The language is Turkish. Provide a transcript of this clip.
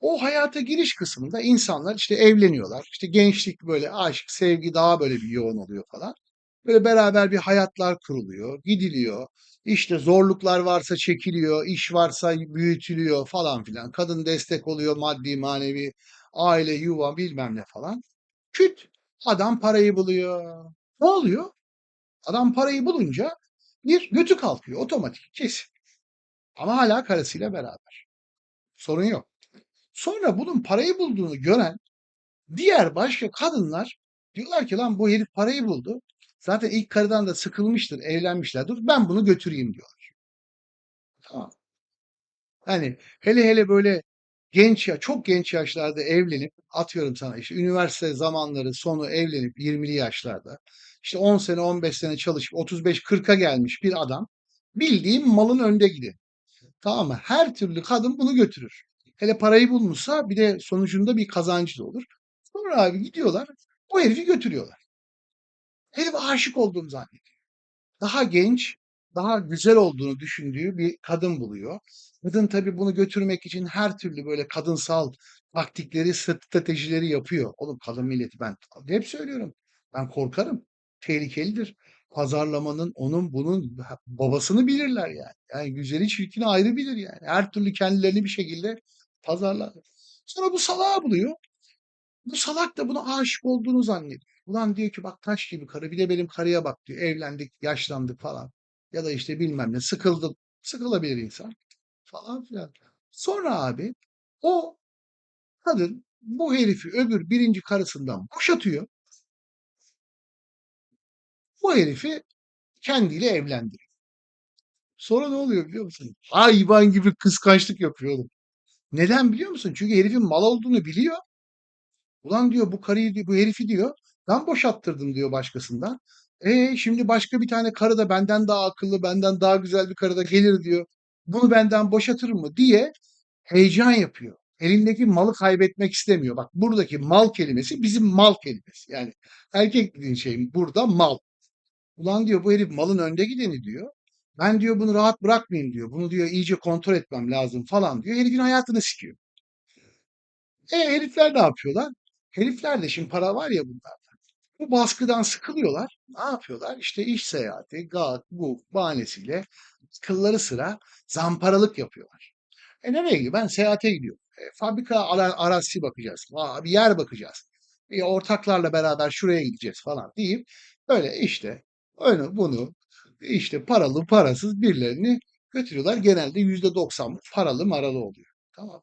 O hayata giriş kısmında insanlar işte evleniyorlar. İşte gençlik böyle aşk, sevgi daha böyle bir yoğun oluyor falan. Böyle beraber bir hayatlar kuruluyor, gidiliyor. İşte zorluklar varsa çekiliyor, iş varsa büyütülüyor falan filan. Kadın destek oluyor maddi manevi, aile, yuva bilmem ne falan. Küt adam parayı buluyor. Ne oluyor? Adam parayı bulunca bir götü kalkıyor otomatik kesin. Ama hala karısıyla beraber. Sorun yok. Sonra bunun parayı bulduğunu gören diğer başka kadınlar diyorlar ki lan bu herif parayı buldu. Zaten ilk karıdan da sıkılmıştır, evlenmişler. Dur ben bunu götüreyim diyorlar. Tamam. Hani hele hele böyle genç ya çok genç yaşlarda evlenip atıyorum sana işte üniversite zamanları sonu evlenip 20'li yaşlarda işte 10 sene 15 sene çalışıp 35-40'a gelmiş bir adam bildiğim malın önde gideni. Tamam mı? Her türlü kadın bunu götürür. Hele parayı bulmuşsa bir de sonucunda bir kazancı da olur. Sonra abi gidiyorlar o herifi götürüyorlar. Herif aşık olduğunu zannediyor. Daha genç, daha güzel olduğunu düşündüğü bir kadın buluyor. Kadın tabii bunu götürmek için her türlü böyle kadınsal taktikleri, stratejileri yapıyor. Oğlum kadın milleti ben hep söylüyorum. Ben korkarım. Tehlikelidir. Pazarlamanın, onun, bunun babasını bilirler yani. Yani güzeli çirkini ayrı bilir yani. Her türlü kendilerini bir şekilde pazarlar. Sonra bu salağı buluyor. Bu salak da buna aşık olduğunu zannediyor. Ulan diyor ki bak taş gibi karı bir de benim karıya bak diyor. Evlendik, yaşlandık falan. Ya da işte bilmem ne sıkıldım. Sıkılabilir insan falan filan. Sonra abi o kadın bu herifi öbür birinci karısından boşatıyor. Bu herifi kendiyle evlendiriyor. Sonra ne oluyor biliyor musun? Hayvan gibi kıskançlık yapıyor oğlum. Neden biliyor musun? Çünkü herifin mal olduğunu biliyor. Ulan diyor bu karıyı bu herifi diyor ben boşattırdım diyor başkasından. E şimdi başka bir tane karı da benden daha akıllı, benden daha güzel bir karı da gelir diyor. Bunu benden boşatır mı diye heyecan yapıyor. Elindeki malı kaybetmek istemiyor. Bak buradaki mal kelimesi bizim mal kelimesi. Yani erkek dediğin şey burada mal. Ulan diyor bu herif malın önde gideni diyor. Ben diyor bunu rahat bırakmayayım diyor. Bunu diyor iyice kontrol etmem lazım falan diyor. Herifin hayatını sikiyor. E herifler ne yapıyorlar? Herifler de şimdi para var ya bunlarda. Bu baskıdan sıkılıyorlar. Ne yapıyorlar? İşte iş seyahati, gak, bu bahanesiyle kılları sıra zamparalık yapıyorlar. E nereye gidiyor? Ben seyahate gidiyorum. E, fabrika ara, arazisi bakacağız. Aa, bir yer bakacağız. E, ortaklarla beraber şuraya gideceğiz falan deyip böyle işte onu bunu işte paralı parasız birilerini götürüyorlar. Genelde yüzde doksan paralı maralı oluyor. Tamam.